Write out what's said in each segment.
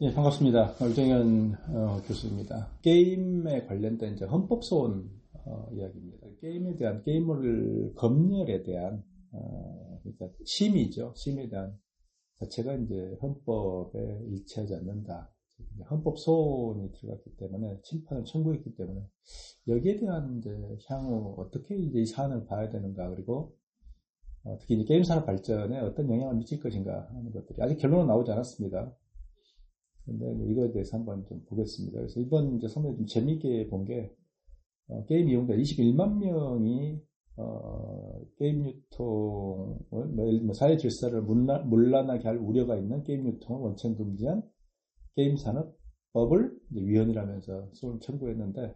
예, 반갑습니다. 얼정현 어, 교수입니다. 게임에 관련된 이제 헌법소원 어, 이야기입니다. 게임에 대한 게임을 검열에 대한 어, 그러니까 심의죠. 심의에 대한 자체가 이제 헌법에 일치하지 않는다. 헌법 소원이 들어갔기 때문에 심판을 청구했기 때문에 여기에 대한 이제 향후 어떻게 이제 이 사안을 봐야 되는가 그리고 어, 특히 이제 게임 산업 발전에 어떤 영향을 미칠 것인가 하는 것들이 아직 결론은 나오지 않았습니다. 근데 이거에 대해서 한번 좀 보겠습니다. 그래서 이번 이제 상당히 좀 재미있게 본 게 어, 게임 이용자 21만 명이 어, 게임 유통을 뭐, 뭐 사회 질서를 문란하게 할 우려가 있는 게임 유통을 원천 금지한 게임 산업법을 위헌이라면서 소를 청구했는데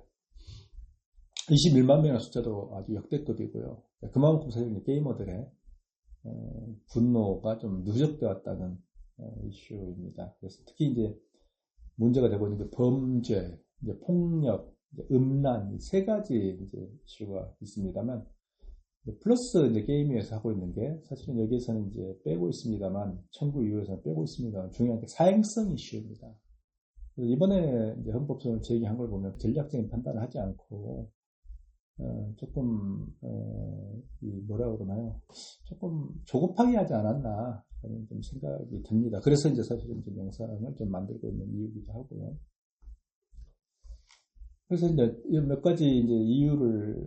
21만 명의 숫자도 아주 역대급이고요. 그만큼 사실 게이머들의 어, 분노가 좀 누적되었다는 어, 이슈입니다. 그래서 특히 이제 문제가 되고 있는 게 범죄, 이제 폭력, 이제 음란 세 가지 이제 이슈가 있습니다만 플러스 이제 게임위에서 하고 있는 게 사실은 여기에서는 이제 빼고 있습니다만 청구 이후에서는 빼고 있습니다. 중요한 게 사행성 이슈입니다. 이번에 이제 헌법소원을 제기한 걸 보면 전략적인 판단을 하지 않고 어, 조금 어, 뭐라 그러나요? 조금 조급하게 하지 않았나 하는 좀 생각이 듭니다. 그래서 이제 사실은 좀 영상을 좀 만들고 있는 이유기도 하고요. 그래서 이제 몇 가지 이제 이유를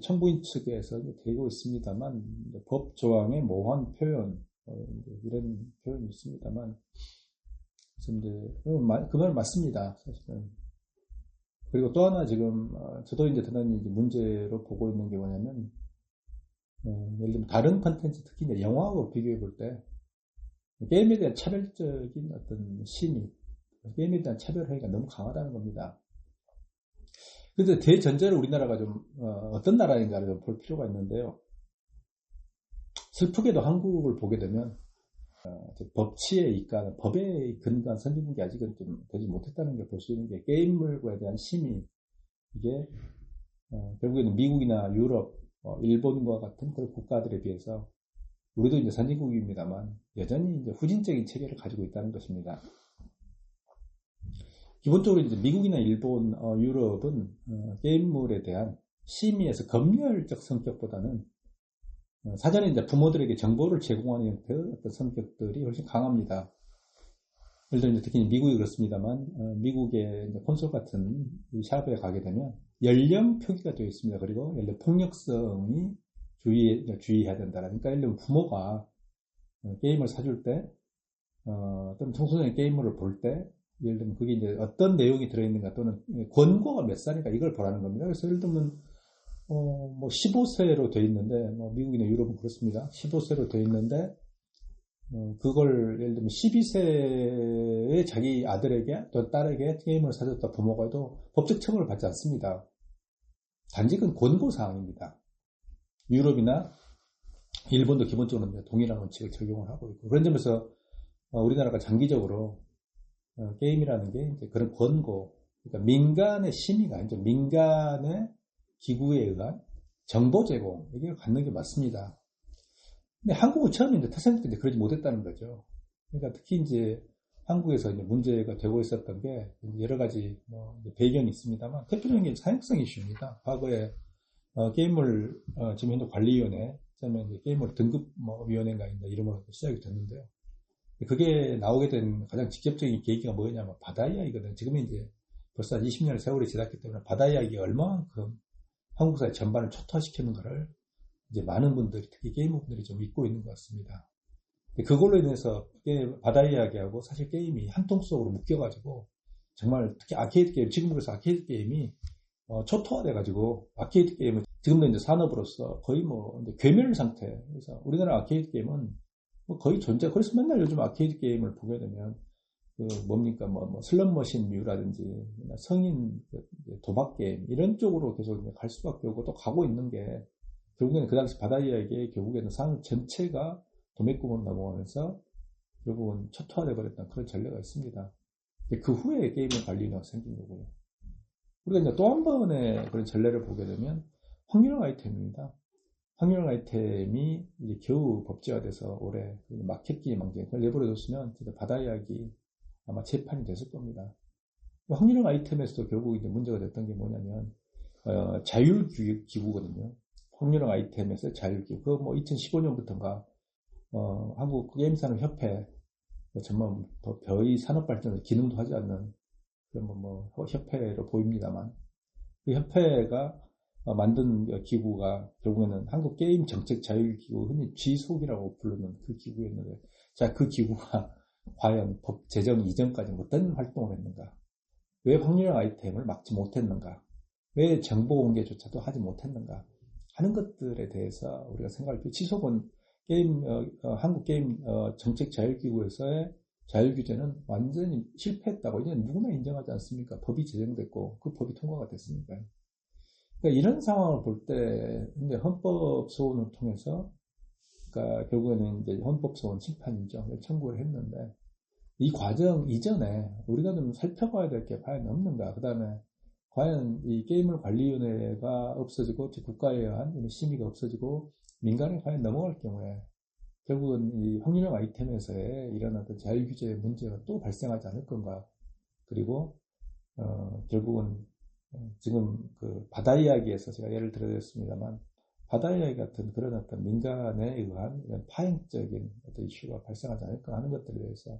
청구인 측에서 대고 있습니다만 법 조항의 모호한 표현 어, 이런 표현이 있습니다만 그래서 이제 그말 맞습니다. 사실은 그리고 또 하나 지금 어, 저도 이제 대단히 문제로 보고 있는 게 뭐냐면 어, 예를 들면 다른 컨텐츠 특히 이제 영화하고 비교해 볼 때 게임에 대한 차별적인 어떤 심의 게임에 대한 차별 행위가 너무 강하다는 겁니다. 근데 대전제를 우리나라가 좀 어, 떤 나라인가를 좀 볼 필요가 있는데요. 슬프게도 한국을 보게 되면 어, 법치에 입각은 법에 근거한 선진국이 아직은 좀 되지 못했다는 걸 볼 수 있는 게 게임물과에 대한 심의 이게 어, 결국에는 미국이나 유럽, 어, 일본과 같은 그런 국가들에 비해서 우리도 이제 선진국입니다만 여전히 이제 후진적인 체계를 가지고 있다는 것입니다. 기본적으로 이제 미국이나 일본, 어, 유럽은 어, 게임물에 대한 심의에서 검열적 성격보다는 어, 사전에 이제 부모들에게 정보를 제공하는 형태의 어떤 성격들이 훨씬 강합니다. 예를 들어 특히 미국이 그렇습니다만 어, 미국의 콘솔 같은 샵에 가게 되면 연령 표기가 되어 있습니다. 그리고 들어 폭력성이 주의 주의해야 된다. 그러니까 예를 들면 부모가 어, 게임을 사줄 때 어, 또는 청소년의 게임을 볼 때 예를 들면 그게 이제 어떤 내용이 들어있는가 또는 권고가 몇 살인가 이걸 보라는 겁니다. 그래서 예를 들면 어, 뭐 15세로 돼 있는데, 뭐 미국이나 유럽은 그렇습니다. 15세로 돼 있는데, 어, 그걸 예를 들면 12세의 자기 아들에게 또 딸에게 게임을 사줬다 부모가 해도 법적 처벌을 받지 않습니다. 단지 그건 권고사항입니다. 유럽이나 일본도 기본적으로 동일한 원칙을 적용을 하고 있고 그런 점에서 어, 우리나라가 장기적으로 어, 게임이라는 게 그런 권고, 그러니까 민간의 심의가 이제 민간의 기구에 의한 정보 제공, 이게 갖는 게 맞습니다. 근데 한국은 처음에 이제 태생 때 이제 그러지 못했다는 거죠. 그러니까 특히 이제 한국에서 이제 문제가 되고 있었던 게 여러 가지 뭐 배경이 있습니다만 대표적인 게 사행성 이슈입니다. 과거에 어, 게임을 어, 지금 현재 관리위원회, 그다음에 게임을 등급 뭐 위원회가 있는 이름으로 시작이 됐는데요. 그게 나오게 된 가장 직접적인 계기가 뭐였냐면 바다 이야기거든요. 지금 이제 벌써 20년의 세월이 지났기 때문에 바다 이야기가 얼마만큼 한국 사회 전반을 초토화시키는 것을 이제 많은 분들이 특히 게이머 분들이 좀 잊고 있는 것 같습니다. 그걸로 인해서 바다 이야기하고 사실 게임이 한 통 속으로 묶여가지고 정말 특히 아케이드 게임 지금 그래서 아케이드 게임이 어, 초토화돼가지고 아케이드 게임은 지금도 이제 산업으로서 거의 뭐 괴멸 상태. 그래서 우리나라 아케이드 게임은 뭐 거의 존재. 그래서 맨날 요즘 아케이드 게임을 보게 되면 그 뭡니까 뭐, 뭐 슬롯머신 뮤라든지 성인 그 도박 게임 이런 쪽으로 계속 갈 수밖에 없고 또 가고 있는 게 결국에는 그 당시 바다 이야기에 결국에는 산업 전체가 도매금으로 넘어가면서 결국은 초토화돼 버렸던 그런 전례가 있습니다. 그 후에 게임의 관리가 생긴 거고요. 우리가 이제 또 한 번의 그런 전례를 보게 되면 확률형 아이템입니다. 확률형 아이템이 이제 겨우 법제화돼서 올해 마켓 게임 망제 그걸 내버려뒀으면 바다 이야기 아마 재판이 됐을 겁니다. 확률형 아이템에서도 결국 이제 문제가 됐던 게 뭐냐면 어, 자율기구거든요. 확률형 아이템에서 자율기구. 그뭐 2015년부터인가 어, 한국 게임산업협회 뭐 정말 더 별의 산업발전을 기능도 하지 않는 그런 뭐, 뭐 협회로 보입니다만 그 협회가 어, 만든 기구가 결국에는 한국 게임 정책 자율 기구 흔히 G속이라고 부르는 그 기구였는데 자 그 기구가 과연 법 제정 이전까지 어떤 활동을 했는가 왜 확률형 아이템을 막지 못했는가 왜 정보 공개조차도 하지 못했는가 하는 것들에 대해서 우리가 생각할 때 지속은 게임 어, 어, 한국 게임 어, 정책 자율기구에서의 자율규제는 완전히 실패했다고 이제 누구나 인정하지 않습니까? 법이 제정됐고 그 법이 통과가 됐으니까. 그러니까 이런 상황을 볼 때 이제 헌법 소원을 통해서 그러니까 결국에는 이제 헌법 소원 심판이죠. 청구를 했는데 이 과정 이전에 우리가 좀 살펴봐야 될 게 과연 없는가? 그 다음에 과연 이 게임을 관리위원회가 없어지고 국가에 의한 심의가 없어지고 민간에 과연 넘어갈 경우에 결국은 이 확률형 아이템에서의 이런 어떤 자율 규제 문제가 또 발생하지 않을 건가. 그리고, 어, 결국은 어, 지금 그 바다 이야기에서 제가 예를 들어드렸습니다만 바다 이야기 같은 그런 어떤 민간에 의한 이런 파행적인 어떤 이슈가 발생하지 않을까 하는 것들에 대해서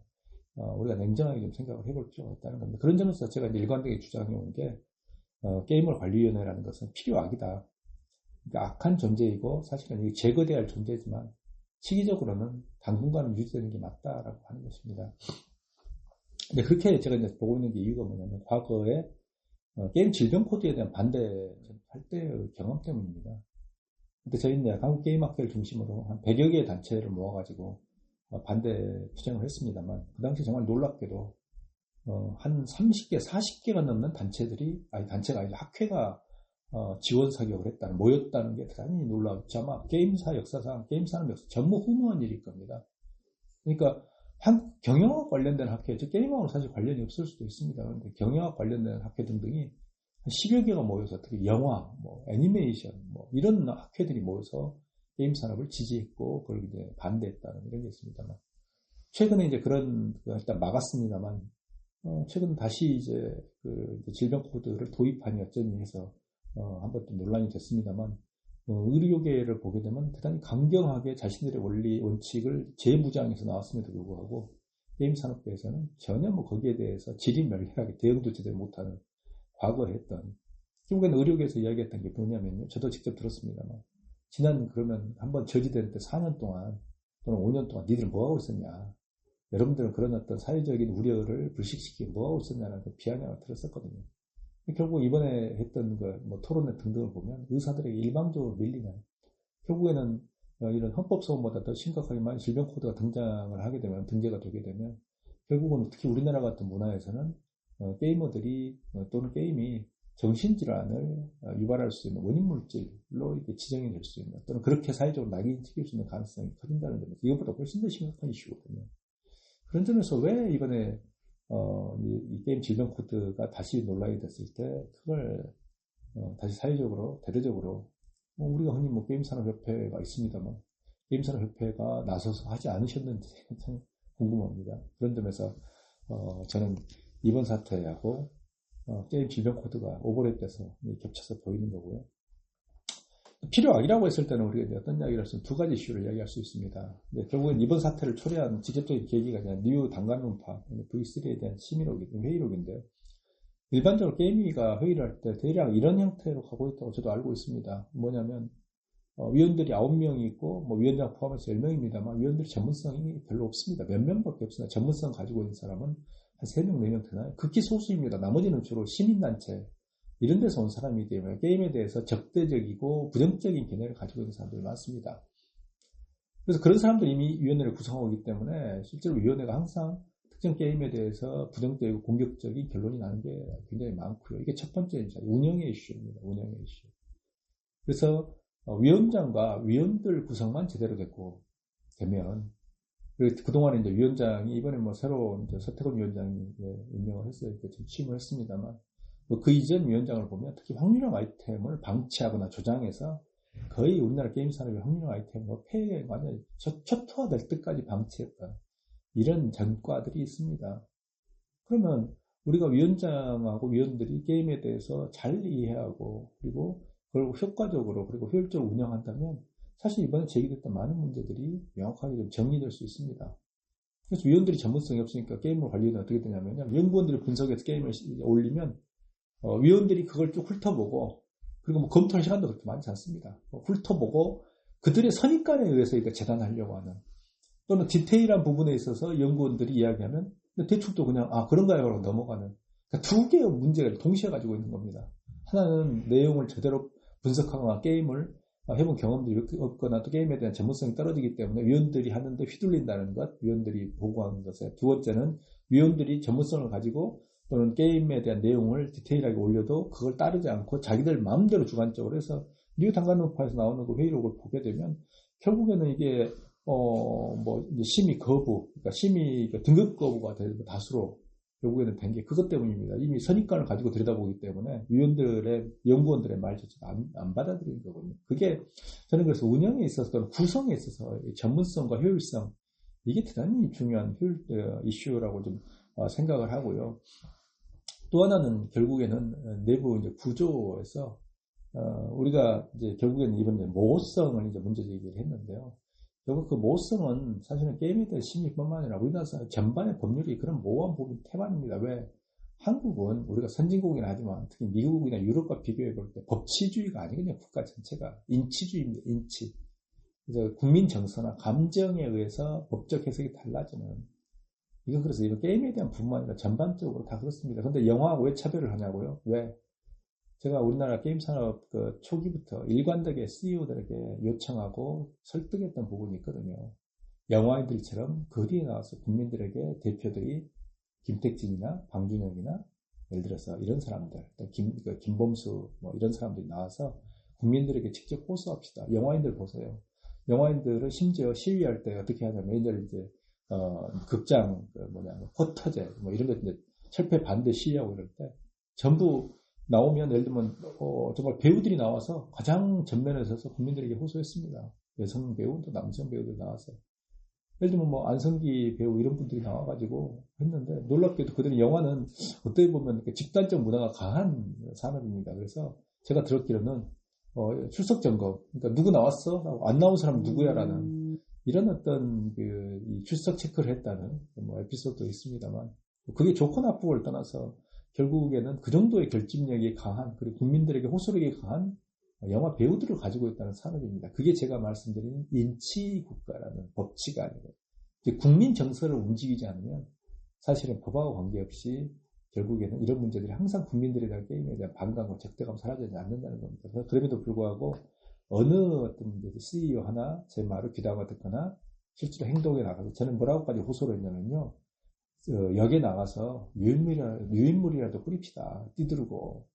어, 우리가 냉정하게 좀 생각을 해볼 필요가 있다는 겁니다. 그런 점에서 제가 일관되게 주장해 온 게, 어, 게임을 관리위원회라는 것은 필요악이다. 그러니까 악한 존재이고 사실은 제거돼야 할 존재지만 시기적으로는 당분간은 유지되는 게 맞다라고 하는 것입니다. 근데 그렇게 제가 이제 보고 있는 게 이유가 뭐냐면 과거에 어, 게임 질병 코드에 대한 반대할 때의 경험 때문입니다. 그때 저희는 한국 게임 학회를 중심으로 한 100여 개의 단체를 모아가지고 어, 반대 투쟁을 했습니다만 그 당시 정말 놀랍게도 어, 한 30개, 40개가 넘는 단체들이 아니 단체가 아니라 학회가 어, 지원 사격을 했다는, 모였다는 게 대단히 놀라웠죠. 아마 게임사 역사상, 게임사는 역사 전무 후무한 일일 겁니다. 그러니까, 한, 경영학 관련된 학회, 즉, 게임하고는 사실 관련이 없을 수도 있습니다. 그런데 경영학 관련된 학회 등등이 한 10여 개가 모여서 특히 영화, 뭐, 애니메이션, 뭐, 이런 학회들이 모여서 게임 산업을 지지했고, 그걸 이제 반대했다는 이런 게 있습니다만. 최근에 이제 그런, 일단 막았습니다만, 어, 최근 다시 이제 그 질병 코드를 도입하니 어쩌니 해서 어, 한번 또 논란이 됐습니다만 어, 의료계를 보게 되면 대단히 강경하게 자신들의 원리 원칙을 재무장해서 나왔음에도 불구하고 게임 산업계에서는 전혀 뭐 거기에 대해서 질의멸렬하게 대응도 제대로 못하는 과거에 했던 결국에는 의료계에서 이야기했던 게 뭐냐면요. 저도 직접 들었습니다만 지난 그러면 한번 저지될 때 4년 동안 또는 5년 동안 니들 뭐 하고 있었냐. 여러분들은 그런 어떤 사회적인 우려를 불식시키고 뭐 하고 있었냐는 그 비아냥을 들었었거든요. 결국 이번에 했던 그 뭐 토론회 등등을 보면 의사들에게 일방적으로 밀리는 결국에는 어, 이런 헌법소원보다 더 심각하게 많은 질병 코드가 등장을 하게 되면 등재가 되게 되면 결국은 특히 우리나라 같은 문화에서는 어, 게이머들이 어, 또는 게임이 정신질환을 유발할 수 있는 원인 물질로 이렇게 지정이 될 수 있는 또는 그렇게 사회적으로 낙인찍힐 수 있는 가능성이 커진다는 점에서 이것보다 훨씬 더 심각한 이슈거든요. 그런 점에서 왜 이번에 어, 이, 이, 게임 질병 코드가 다시 논란이 됐을 때 그걸 어, 다시 사회적으로 대대적으로 뭐 우리가 흔히 뭐 게임 산업협회가 있습니다만 게임 산업협회가 나서서 하지 않으셨는지 참 궁금합니다. 그런 점에서 어, 저는 이번 사태하고 어, 게임 질병 코드가 오버랩돼서 겹쳐서 보이는 거고요. 필요악이라고 했을 때는 우리가 어떤 이야기를 할수 두 가지 이슈를 이야기할 수 있습니다. 결국엔 이번 사태를 초래한 직접적인 계기가 그냥 뉴 단간론파 V3에 대한 심의록, 회의록인데요. 일반적으로 게임위가 회의를 할 때 대략 이런 형태로 가고 있다고 저도 알고 있습니다. 뭐냐면 어, 위원들이 9명이 있고 뭐 위원장 포함해서 10명입니다만 위원들이 전문성이 별로 없습니다. 몇 명밖에 없습니다. 전문성 가지고 있는 사람은 한 3명, 4명 되나요? 극히 소수입니다. 나머지는 주로 시민단체, 이런 데서 온 사람이기 때문에 게임에 대해서 적대적이고 부정적인 개념을 가지고 있는 사람들이 많습니다. 그래서 그런 사람들이 이미 위원회를 구성하고 있기 때문에 실제로 위원회가 항상 특정 게임에 대해서 부정적이고 공격적인 결론이 나는 게 굉장히 많고요. 이게 첫 번째 이제 운영의 이슈입니다. 운영의 이슈. 그래서 어, 위원장과 위원들 구성만 제대로 됐고 되면 그동안에 이제 위원장이 이번에 뭐 새로 이제 서태건 위원장이 임명을 했어요. 취임을 했습니다만 뭐 그 이전 위원장을 보면 특히 확률형 아이템을 방치하거나 조장해서 거의 우리나라 게임 산업의 확률형 아이템을 뭐 폐에 완전히 초토화될 때까지 방치했다. 이런 전과들이 있습니다. 그러면 우리가 위원장하고 위원들이 게임에 대해서 잘 이해하고 그리고 그걸 효과적으로 그리고 효율적으로 운영한다면 사실 이번에 제기됐던 많은 문제들이 명확하게 좀 정리될 수 있습니다. 그래서 위원들이 전문성이 없으니까 게임을 관리는 어떻게 되냐면 연구원들이 분석해서 게임을 올리면 어, 위원들이 그걸 쭉 훑어보고 그리고 뭐 검토할 시간도 그렇게 많지 않습니다. 뭐 훑어보고 그들의 선입관에 의해서 이거 재단하려고 하는 또는 디테일한 부분에 있어서 연구원들이 이야기하면 대충 또 그냥 아 그런가요? 라고 넘어가는 그러니까 두 개의 문제가 동시에 가지고 있는 겁니다. 하나는 내용을 제대로 분석하거나 게임을 해본 경험들이 없거나 또 게임에 대한 전문성이 떨어지기 때문에 위원들이 하는데 휘둘린다는 것, 위원들이 보고하는 것에 두 번째는 위원들이 전문성을 가지고 또는 게임에 대한 내용을 디테일하게 올려도 그걸 따르지 않고 자기들 마음대로 주관적으로 해서 뉴 단간론파에서 나오는 그 회의록을 보게 되면 결국에는 이게 어 뭐 심의 거부, 그러니까 심의 그 등급 거부가 되는 다수로 결국에는 된 게 그것 때문입니다. 이미 선입관을 가지고 들여다보기 때문에 위원들의 연구원들의 말조차 안, 안 받아들이는 거거든요. 그게 저는 그래서 운영에 있어서 구성에 있어서 전문성과 효율성 이게 대단히 중요한 효율 어, 이슈라고 좀 어, 생각을 하고요. 또 하나는 결국에는 내부 이제 구조에서 어, 우리가 이제 결국에는 이번 모호성을 이제 문제 제기를 했는데요. 결국 그 모호성은 사실은 게임에 대한 심리뿐만 아니라 우리나라 전반의 법률이 그런 모호한 부분이 태반입니다. 왜? 한국은 우리가 선진국이긴 하지만 특히 미국이나 유럽과 비교해 볼 때 법치주의가 아니거든요. 국가 전체가 인치주의입니다. 인치. 그래서 국민 정서나 감정에 의해서 법적 해석이 달라지는 이건 그래서 이거 게임에 대한 부분만 아니라 전반적으로 다 그렇습니다. 근데 영화하고 왜 차별을 하냐고요? 왜? 제가 우리나라 게임 산업 그 초기부터 일관되게 CEO들에게 요청하고 설득했던 부분이 있거든요. 영화인들처럼 거리에 나와서 국민들에게 대표들이 김택진이나 방준혁이나 예를 들어서 이런 사람들, 김, 그 김범수 뭐 이런 사람들이 나와서 국민들에게 직접 호소합시다. 영화인들 보세요. 영화인들은 심지어 시위할 때 어떻게 하냐면 옛날에 이제 어, 극장 그 뭐냐 포터제 뭐 이런 거 이제 철폐 반대 시위하고 이럴 때 전부 나오면 예를 들면 어, 정말 배우들이 나와서 가장 전면에 서서 국민들에게 호소했습니다. 여성 배우 또 남성 배우들 나와서 예를 들면 뭐 안성기 배우 이런 분들이 나와가지고 했는데 놀랍게도 그들은 영화는 어떻게 보면 집단적 문화가 강한 산업입니다. 그래서 제가 들었기로는 어, 출석 점검 그러니까 누구 나왔어? 안 나온 사람 누구야 라는 음. 이런 어떤 그 출석 체크를 했다는 뭐 에피소드도 있습니다만 그게 좋고 나쁘고를 떠나서 결국에는 그 정도의 결집력이 강한 그리고 국민들에게 호소력이 강한 영화 배우들을 가지고 있다는 산업입니다. 그게 제가 말씀드린 인치 국가라는 법치가 아니고 국민 정서를 움직이지 않으면 사실은 법하고 관계없이 결국에는 이런 문제들이 항상 국민들에 대한 게임에 대한 반감과 적대감 사라지지 않는다는 겁니다. 그럼에도 불구하고 어느 어떤 문제도 CEO 하나 제 말을 귀담아 듣거나 실제로 행동에 나가서 저는 뭐라고까지 호소를 했냐면요. 어, 역에 나가서 유인물이라, 유인물이라도 뿌립시다. 뛰들고.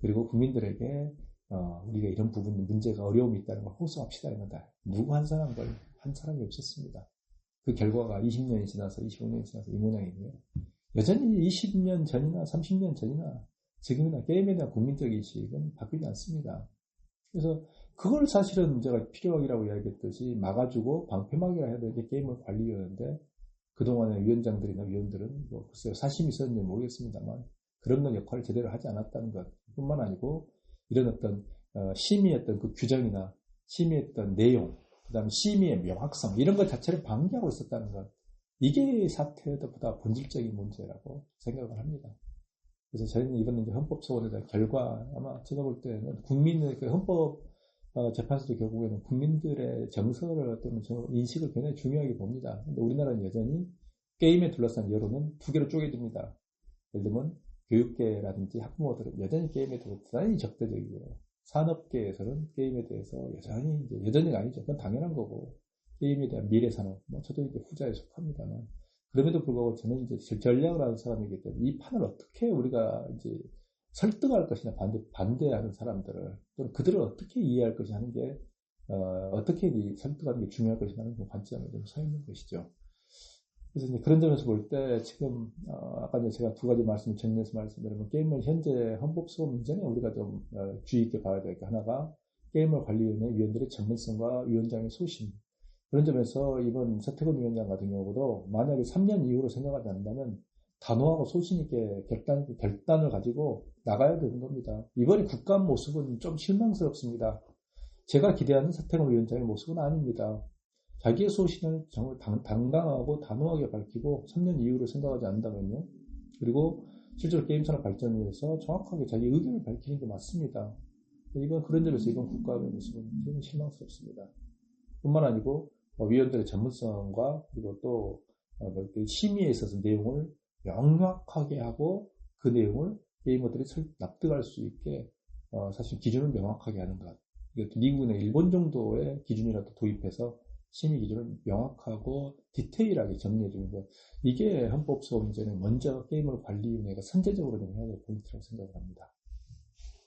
그리고 국민들에게 어, 우리가 이런 부분 문제가 어려움이 있다는 걸 호소합시다. 이런 다. 누구 한 사람 걸 한 사람이 없었습니다. 그 결과가 20년이 지나서 25년이 지나서 이 모양이고요. 여전히 20년 전이나 30년 전이나 지금이나 게임에 대한 국민적 인식은 바뀌지 않습니다. 그래서 그걸 사실은 제가 필요하기라고 이야기했듯이 막아주고 방패막이라 해야 되는데 게임을 관리하는데 그동안의 위원장들이나 위원들은 뭐 글쎄요 사심이 있었는지 모르겠습니다만 그런 건 역할을 제대로 하지 않았다는 것 뿐만 아니고 이런 어떤 어, 심의했던 그 규정이나 심의했던 내용 그 다음에 심의의 명확성 이런 것 자체를 방기하고 있었다는 것 이게 사태보다 본질적인 문제라고 생각을 합니다. 그래서 저희는 이거는 헌법 소원에 대한 결과 아마 제가 볼 때는 국민의 그 헌법 어, 재판소도 결국에는 국민들의 정서를 또는 인식을 굉장히 중요하게 봅니다. 근데 우리나라는 여전히 게임에 둘러싼 여론은 두 개로 쪼개집니다. 예를 들면 교육계라든지 학부모들은 여전히 게임에 대해서 대단히 적대적이고요. 산업계에서는 게임에 대해서 여전히 이제 여전히가 아니죠. 그건 당연한 거고 게임에 대한 미래 산업, 뭐 저도 이제 후자에 속합니다만 그럼에도 불구하고 저는 이제 전략을 하는 사람이기 때문에 이 판을 어떻게 우리가 이제 설득할 것이냐 반대, 반대하는 사람들을 또는 그들을 어떻게 이해할 것이 하는 게 어, 떻게 설득하는 게 중요할 것이냐는 그 관점에 좀 서 있는 것이죠. 그래서 이제 그런 점에서 볼 때 지금 어, 아까 이제 제가 두 가지 말씀을 정리해서 말씀드리면 게임을 현재 헌법소원 이전에 우리가 좀 어, 주의 있게 봐야 될 게 하나가 게임을 관리위원회 위원들의 전문성과 위원장의 소신 그런 점에서 이번 서태근 위원장 같은 경우도 만약에 3년 이후로 생각하지 않는다면 단호하고 소신있게 결단, 결단을 가지고 나가야 되는 겁니다. 이번에 국감 모습은 좀 실망스럽습니다. 제가 기대하는 서태웅 위원장의 모습은 아닙니다. 자기의 소신을 정말 당, 당당하고 단호하게 밝히고 3년 이후로 생각하지 않는다면요. 그리고 실제로 게임 산업 발전을 위해서 정확하게 자기 의견을 밝히는 게 맞습니다. 이번 그런 점에서 이번 국감의 모습은 굉장히 실망스럽습니다. 뿐만 아니고 어, 위원들의 전문성과 그리고 또 어, 뭐 심의에 있어서 내용을 명확하게 하고 그 내용을 게이머들이 납득할 수 있게 어, 사실 기준을 명확하게 하는 것. 미국이나 일본 정도의 기준이라도 도입해서 심의 기준을 명확하고 디테일하게 정리해 주는 것. 이게 헌법 소원제는 먼저 게임을 관리위원회가 선제적으로 좀 해야 될 포인트라고 생각을 합니다.